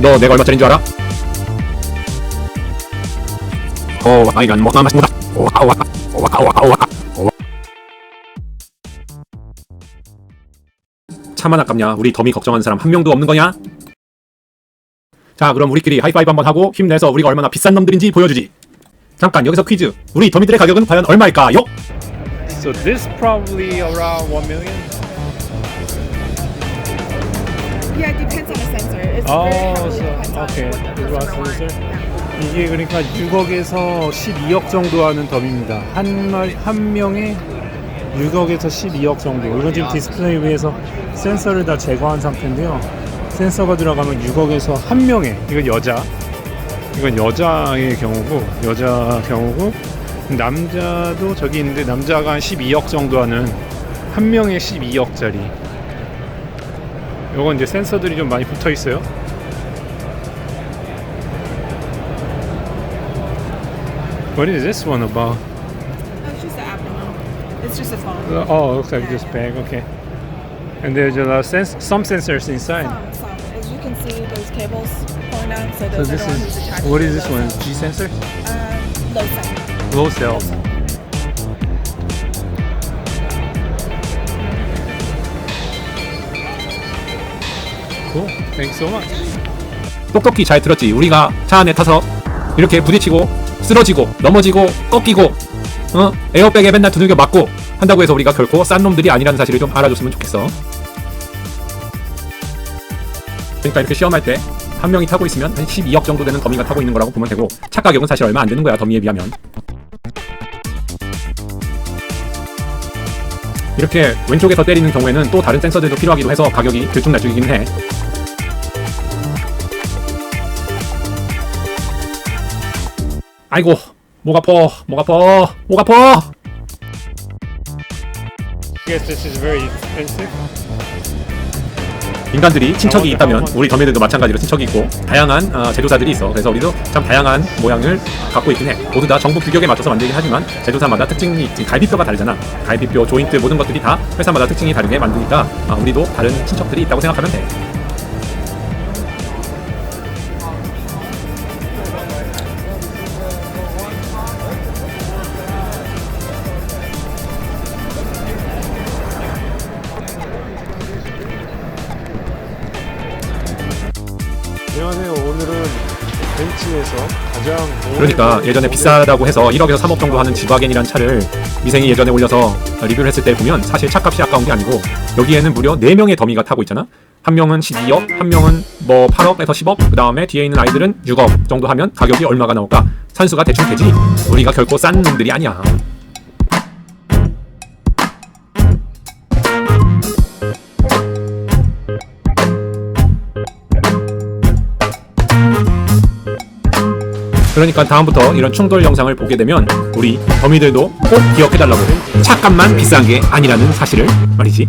너 내가 얼마짜리인 줄 알아? 어, 뭐 남았습니다. 오와 오와 오와 오와 오와 오와. 차만 아깝냐? 우리 더미 걱정하는 사람 한 명도 없는 거냐? 자, 그럼 우리끼리 하이파이브 한번 하고 힘내서 우리가 얼마나 비싼 놈들인지 보여주지. 잠깐 여기서 퀴즈. 우리 더미들의 가격은 과연 얼마일까요? So this probably around 1 million. Yeah, it depends on the sensor. It's Oh, very heavily so- depends on okay. what the Glass customer sensor. wants. Yeah. 이게 그러니까 6억에서 12억 정도 하는 덤입니다. 한 마리 한 명에 6억에서 12억 정도. 이건 지금 디스플레이 위에서 센서를 다 제거한 상태인데요. 센서가 들어가면 6억에서 한 명에 이건 여자. 이건 여자의 경우고 여자 경우고 남자도 저기 있는데 남자가 한 12억 정도 하는 한 명에 12억짜리. 요건 이제 센서들이 좀 많이 붙어 있어요. What is this one about? Oh, it's just the abdomen. It's just a phone. Uh, Oh, it looks like this bag. Okay. And there's a lot of sens- some sensors inside. Some, some. As you can see, those cables pulling down. So So those are this the ones who's is attached what to is this the one? phone. G sensors? Um, low cell. Low cell. Cool. Thanks so much. 똑똑히 잘 들었지. 우리가 차 안에 타서 이렇게 부딪히고 쓰러지고 넘어지고 꺾이고 어? 에어백에 맨날 두들겨 맞고 한다고 해서 우리가 결코 싼 놈들이 아니라는 사실을 좀 알아줬으면 좋겠어. 그러니까 이렇게 시험할 때 한 명이 타고 있으면 한 12억 정도 되는 더미가 타고 있는 거라고 보면 되고 차 가격은 사실 얼마 안 되는 거야 더미에 비하면. 이렇게 왼쪽에서 때리는 경우에는 또 다른 센서들도 필요하기도 해서 가격이 들쭉날쭉이긴 해. 아이고 목 아파 목 아파 목 아파. Yes, this is very expensive. 인간들이 친척이 있다면 우리 더미들도 마찬가지로 친척이 있고 다양한 어, 제조사들이 있어. 그래서 우리도 참 다양한 모양을 갖고 있긴 해. 모두 다 정부 규격에 맞춰서 만들긴 하지만 제조사마다 특징이 있지. 갈비뼈가 다르잖아. 갈비뼈 조인트 모든 것들이 다 회사마다 특징이 다르게 만드니까 아, 우리도 다른 친척들이 있다고 생각하면 돼 안녕하세요. 오늘은 벤츠에서 가장 그러니까 예전에 비싸다고 해서 1억에서 3억 정도 하는 지바겐이란 차를 미생이 예전에 올려서 리뷰를 했을 때 보면 사실 차값이 아까운 게 아니고 여기에는 무려 4명의 더미가 타고 있잖아 한 명은 12억, 한 명은 뭐 8억에서 10억, 그 다음에 뒤에 있는 아이들은 6억 정도 하면 가격이 얼마가 나올까? 산수가 대충 되지. 우리가 결코 싼 놈들이 아니야. 그러니까 다음부터 이런 충돌 영상을 보게 되면 우리 더미들도 꼭 기억해달라고. 차값만 비싼 게 아니라는 사실을 말이지.